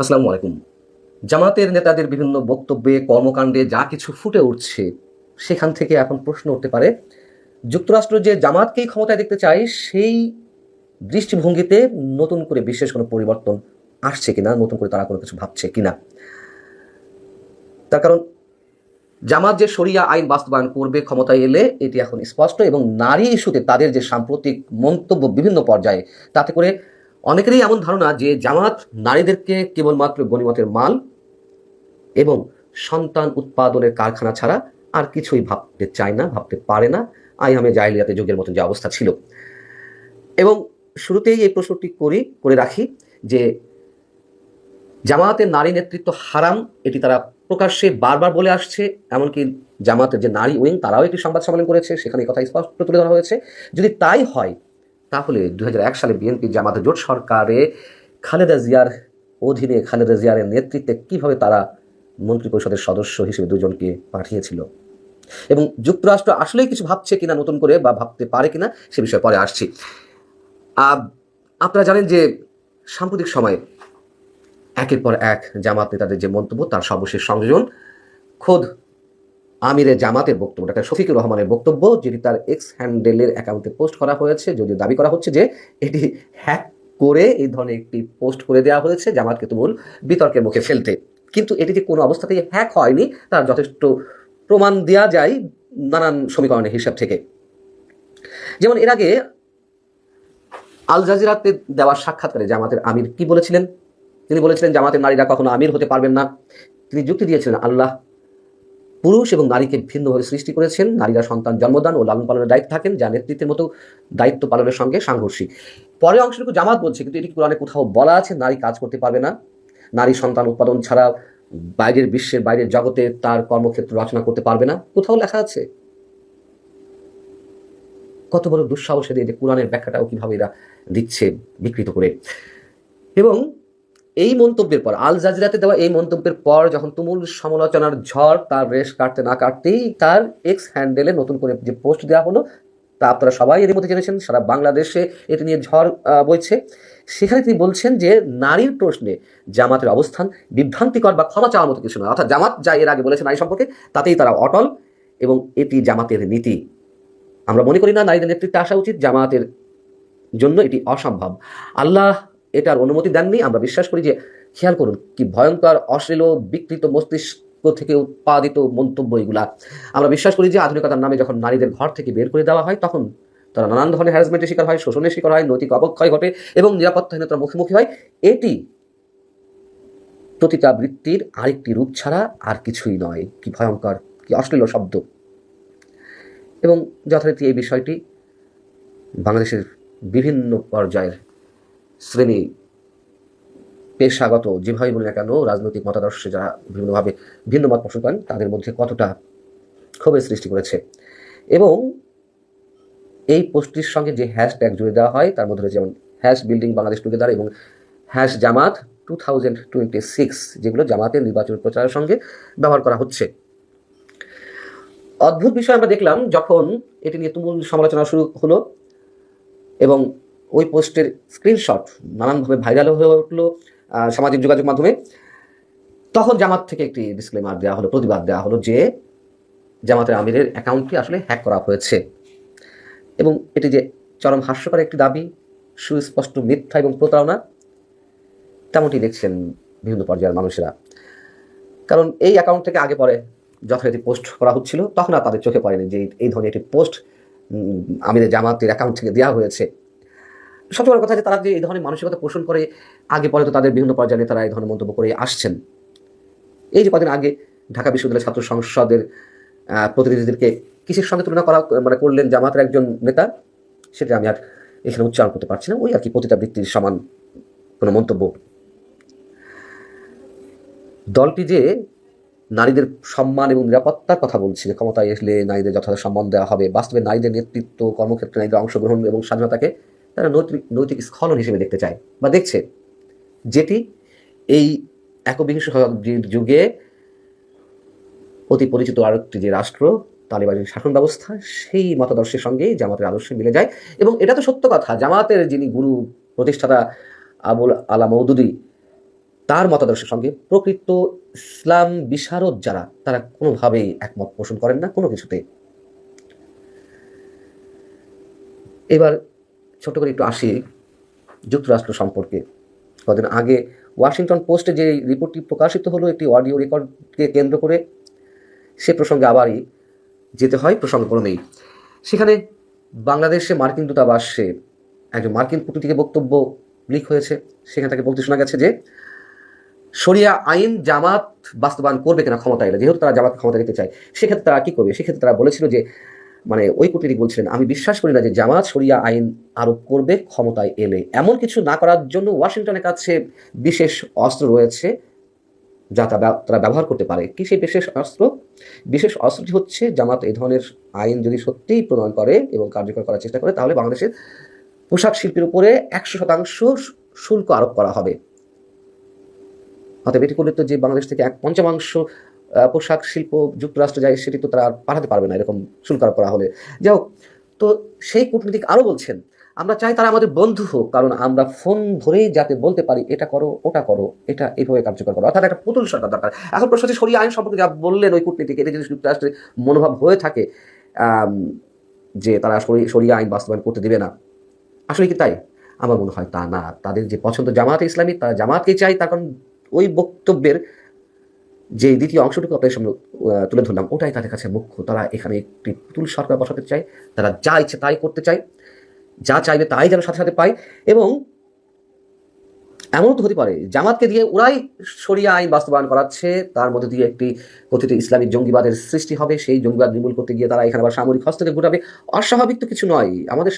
আসসালামু আলাইকুম। জামাতের নেতাদের বিভিন্ন বক্তব্যে, কর্মকাণ্ডে যা কিছু ফুটে উঠছে, সেখান থেকে এখন প্রশ্ন উঠতে পারে, যুক্তরাষ্ট্র যে জামাতকেই ক্ষমতায় দেখতে চায়, সেই দৃষ্টিভঙ্গিতে নতুন করে বিশেষ কোনো পরিবর্তন আসছে কিনা, নতুন করে তারা কোনো কিছু ভাবছে কিনা। তার কারণ, জামাত যে শরিয়া আইন বাস্তবায়ন করবে, ক্ষমতায় এলে এটি এখন স্পষ্ট এবং নারী ইস্যুতে তাদের যে সাম্প্রতিক মন্তব্য বিভিন্ন পর্যায়ে, তাতে করে অনেকেরই এমন ধারণা যে জামাত নারীদেরকে কেবলমাত্র গণিমতের মাল এবং সন্তান উৎপাদনের কারখানা ছাড়া আর কিছুই ভাবতে চায় না, ভাবতে পারে না। আই আইহামে জাহিলিয়াতে যুগের মতন যে অবস্থা ছিল। এবং শুরুতেই এই প্রশ্নটি করি, করে রাখি যে জামায়াতের নারী নেতৃত্ব হারাম, এটি তারা প্রকাশ্যে বারবার বলে আসছে। এমনকি জামাতের যে নারী উইং, তারাও একটি সংবাদ সম্মেলন করেছে, সেখানে কথা স্পষ্ট তুলে ধরা হয়েছে। যদি তাই হয় তাহলে দু হাজার এক সালে বিএনপি জামাতের জোট সরকারে খালেদা জিয়ার অধীনে খালেদা জিয়ারের নেতৃত্বে কীভাবে তারা মন্ত্রী পরিষদের সদস্য হিসেবে দুজনকে পাঠিয়েছিল? এবং যুক্তরাষ্ট্র আসলেই কিছু ভাবছে কিনা, নতুন করে বা ভাবতে পারে কিনা, সে বিষয়ে পরে আসছি। আপনারা জানেন যে সাম্প্রতিক সময়ে একের পর এক জামাত নেতাদের যে মন্তব্য, তার সর্বশেষ সংযোজন, খোদ আমিরের জামাতের বক্তব্য, ডাক্তার শফিকুর রহমানের বক্তব্য, যেটি তার এক্স হ্যান্ডেলের অ্যাকাউন্টে পোস্ট করা হয়েছে, যদিও দাবি করা হচ্ছে যে এটি হ্যাক করে এই ধরনের একটি পোস্ট করে দেওয়া হয়েছে জামাতকে তুমুল বিতর্কের মুখে ফেলতে। কিন্তু এটি যে কোনো অবস্থাতেই হ্যাক হয়নি, তার যথেষ্ট প্রমাণ দেওয়া যায় নানান সমীকরণের হিসাব থেকে। যেমন এর আগে আল জাজিরাতে দেওয়া সাক্ষাৎকারে জামাতের আমির কি বলেছিলেন? তিনি বলেছিলেন, জামাতের নারীরা কখনো আমির হতে পারবেন না। তিনি যুক্তি দিয়েছিলেন, আল্লাহ পুরুষ এবং নারীকে ভিন্নভাবে সৃষ্টি করেছেন। নারীরা সন্তান জন্মদান ও লালন পালনের দায়িত্ব থাকেন, যা নেতৃত্বের মতো দায়িত্ব পালনের সঙ্গে সাংঘর্ষিক। পরে অংশটুকু জামাত বলছে, কিন্তু এটি কোরআনে কোথাও বলা আছে, নারী কাজ করতে পারবে না। নারী সন্তান উৎপাদন ছাড়া বাইরের বিশ্বের বাইরের জগতে তার কর্মক্ষেত্র রচনা করতে পারবে না। কোথাও লেখা আছে। কত বড় দুঃসাহসে দিয়ে যে কোরআনের ব্যাখ্যাটাও কীভাবে এরা দিচ্ছে বিকৃত করে। এবং এই মন্তব্যের পর, আল জাজিরাতে দেওয়া এই মন্তব্যের পর যখন তুমুল সমালোচনার ঝড় তার রেশ কাটতে না কাটতেই তার এক্স হ্যান্ডেলে নতুন করে যে পোস্ট দেওয়া হলো, তা আপনারা সবাই এর মধ্যে জেনেছেন, সারা বাংলাদেশে এটি নিয়ে ঝড় বইছে। সেখানে তিনি বলছেন যে নারীর প্রশ্নে জামাতের অবস্থান বিভ্রান্তিকর বা ক্ষমা চাওয়ার মতো কিছু নয় অর্থাৎ জামাত যা এর আগে বলেছে নারী সম্পর্কে, তাতেই তারা অটল এবং এটি জামাতের নীতি। আমরা মনে করি না, নারীদের নেতৃত্বে আসা উচিত জামাতের জন্য এটি অসম্ভব। আল্লাহ এটার অনুমতি দেননি। আমরা বিশ্বাস করি যে, খেয়াল করুন কি ভয়ঙ্কর, অশ্লীল, বিকৃত মস্তিষ্ক থেকে উৎপাদিত মন্তব্য এগুলা। আমরা বিশ্বাস করি যে, আধুনিকতার নামে যখন নারীদের ঘর থেকে বের করে দেওয়া হয়, তখন তারা নানান ধরনের হ্যারাসমেন্টের শিকার হয়, শোষণের শিকার হয়, নৈতিক অবক্ষয় ঘটে এবং নিরাপত্তাহীনতার মুখোমুখি হয়। এটি প্রতিটা বৃত্তির আরেকটি রূপ ছাড়া আর কিছুই নয়। কি ভয়ঙ্কর, কি অশ্লীল শব্দ। এবং যথারীতি এই বিষয়টি বাংলাদেশের বিভিন্ন পর্যায়ের শ্রেণি পেশাগত যেভাবে বলি না কেন, রাজনৈতিক মতাদর্শে যারা বিভিন্নভাবে ভিন্ন মত পোষণ করেন, তাদের মধ্যে কতটা ক্ষোভের সৃষ্টি করেছে। এবং এই পোস্টটির সঙ্গে যে হ্যাশট্যাগ জুড়ে দেওয়া হয়, তার মধ্যে যেমন হ্যাশ বিল্ডিং বাংলাদেশ টুগেদার এবং hash Jamaat two thousand twenty six যেগুলো জামাতের নির্বাচন প্রচারের সঙ্গে ব্যবহার করা হচ্ছে। অদ্ভুত বিষয় আমরা দেখলাম যখন এটি নিয়ে তুমুল সমালোচনা শুরু হলো এবং ওই পোস্টের স্ক্রিনশট নানানভাবে ভাইরাল হয়ে উঠল সামাজিক যোগাযোগ মাধ্যমে। তখন জামাত থেকে একটি ডিসক্লেমার দেওয়া হলো, প্রতিবাদ দেওয়া হলো যে জামাতের আমিরের অ্যাকাউন্টটি আসলে হ্যাক করা হয়েছে। এবং এটি যে চরম হাস্যকর একটি দাবি, সুস্পষ্ট মিথ্যা এবং প্রতারণা, তেমনটি দেখছেন বিভিন্ন পর্যায়ের মানুষেরা। কারণ এই অ্যাকাউন্ট থেকে আগে পরে যথারীতি পোস্ট করা হচ্ছিল, তখন আর তাদের চোখে পড়েনি যে এই ধরনের একটি পোস্ট আমিরের জামাতের অ্যাকাউন্ট থেকে দেওয়া হয়েছে। সবচেয়ে কথা যে তারা যে এই ধরনের মানসিকতা পোষণ করে, আগে পরে তো তাদের বিভিন্ন পর্যায়ে তারা এই ধরনের মন্তব্য করে আসছেন। এই যে কদিন আগে ঢাকা বিশ্ববিদ্যালয় ছাত্র সংসদের প্রতিনিধিদেরকে কিসের সঙ্গে তুলনা করা মানে করলেন জামাতের একজন নেতা, সেটা আমি আর এখানে উচ্চারণ করতে পারছি না, ওই আর কি পতিতা বৃত্তির সমান কোনো মন্তব্য। দলটি যে নারীদের সম্মান এবং নিরাপত্তার কথা বলছে, ক্ষমতায় আসলে নারীদের যথাযথ সম্মান দেওয়া হবে, বাস্তবে নারীদের নেতৃত্ব, কর্মক্ষেত্রে নারীদের অংশগ্রহণ এবং স্বাধীনতাকে তারা নৈতিক নৈতিক স্খলন হিসেবে দেখতে চায় বা দেখছে যেটি এই একবিংশ যুগে অতি পরিচিত আরেকটি যে রাষ্ট্র, তালিবানের শাসন ব্যবস্থা, সেই মতাদর্শের সঙ্গেই জামাতের আদর্শে মিলে যায়। এবং এটা তো সত্য কথা, জামাতের যিনি গুরু প্রতিষ্ঠাতা আবুল আলা মৌদুদি তার মতাদর্শের সঙ্গে প্রকৃত ইসলাম বিশারদ যারা, তারা কোনোভাবেই একমত পোষণ করেন না কোনো কিছুতে। এবার ছোট করে একটু আসি যুক্তরাষ্ট্র সম্পর্কে। কদিন আগে ওয়াশিংটন পোস্টে যে রিপোর্টটি প্রকাশিত হলো, একটি অডিও রেকর্ডকে কেন্দ্র করে, সে প্রসঙ্গে আবারই যেতে হয় প্রসঙ্গক্রমেই। সেখানে বাংলাদেশে মার্কিন দূতাবাসে একজন মার্কিন কূটনীতিকে বক্তব্য লিক হয়েছে। সেখান থেকে বলতে শোনা গেছে যে, শরিয়া আইন জামাত বাস্তবায়ন করবে কিনা ক্ষমতা এলে, যেহেতু তারা জামাত ক্ষমতা দিতে চায়, সেক্ষেত্রে তারা কী করবে? সেক্ষেত্রে তারা বলেছিল যে মানে ওই কূটনীতিক বলছিলেন, আমি বিশ্বাস করি না যে জামাত শরিয়া আইন আরোপ করবে ক্ষমতায় এলে। এমন কিছু না করার জন্য ওয়াশিংটনের কাছে বিশেষ অস্ত্র রয়েছে যা তারা ব্যবহার করতে পারে। কি সেই বিশেষ অস্ত্র? বিশেষ অস্ত্রটি হচ্ছে জামাত এই ধরনের আইন যদি সত্যিই প্রণয়ন করে এবং কার্যকর করার চেষ্টা করে, তাহলে বাংলাদেশের পোশাক শিল্পের উপরে একশো শতাংশ শুল্ক আরোপ করা হবে। অতএব এটি করলে তো যে বাংলাদেশ থেকে এক পঞ্চমাংশ পোশাক শিল্প যুক্তরাষ্ট্র যায় সেটি তো তারা আর পাঠাতে পারবে না, এরকম শুল্ক আরোপ করা হলে। যাই হোক, তো সেই কূটনীতিক আরও বলছেন, আমরা চাই তারা আমাদের বন্ধু হোক, কারণ আমরা ফোন ধরেই যাতে বলতে পারি, এটা করো, ওটা করো, এটা এইভাবে কার্যকর করো। অর্থাৎ একটা পুতুল সরকার দরকার। এখন প্রশ্ন হচ্ছে আইন সম্পর্কে যা বললেন ওই কূটনীতিক, এটা যদি যুক্তরাষ্ট্রের মনোভাব হয়ে থাকে যে তারা সরি- সরিয়ে আইন বাস্তবায়ন করতে দেবে না, আসলে কি তাই? আমার মনে হয় তা না। তাদের যে পছন্দ জামাত ইসলামী, তারা জামাতকে চাই তার কারণ ওই বক্তব্যের যে দ্বিতীয় অংশটুকু আপনাদের সামনে তুলে ধরলাম, ওটাই তাদের কাছে মুখ্য। তারা এখানে একটি পুতুল সরকার বসাতে চায়, তারা যা ইচ্ছে তাই করতে চায়, যা চাইবে তাই যেন সাথে সাথে পায়, এবং এমনও তো হতে পারে, জামাতকে দিয়ে ওরাই সরিয়া আইন বাস্তবায়ন করাচ্ছে, তার মধ্যে দিয়ে একটি কথিত ইসলামী জঙ্গিবাদের সৃষ্টি হবে, সেই জঙ্গিবাদ নির্মূল করতে গিয়ে তারা এখানে আবার সামরিক হস্তক্ষেপ ঘটাবে। অস্বাভাবিক তো কিছু নয়, আমাদের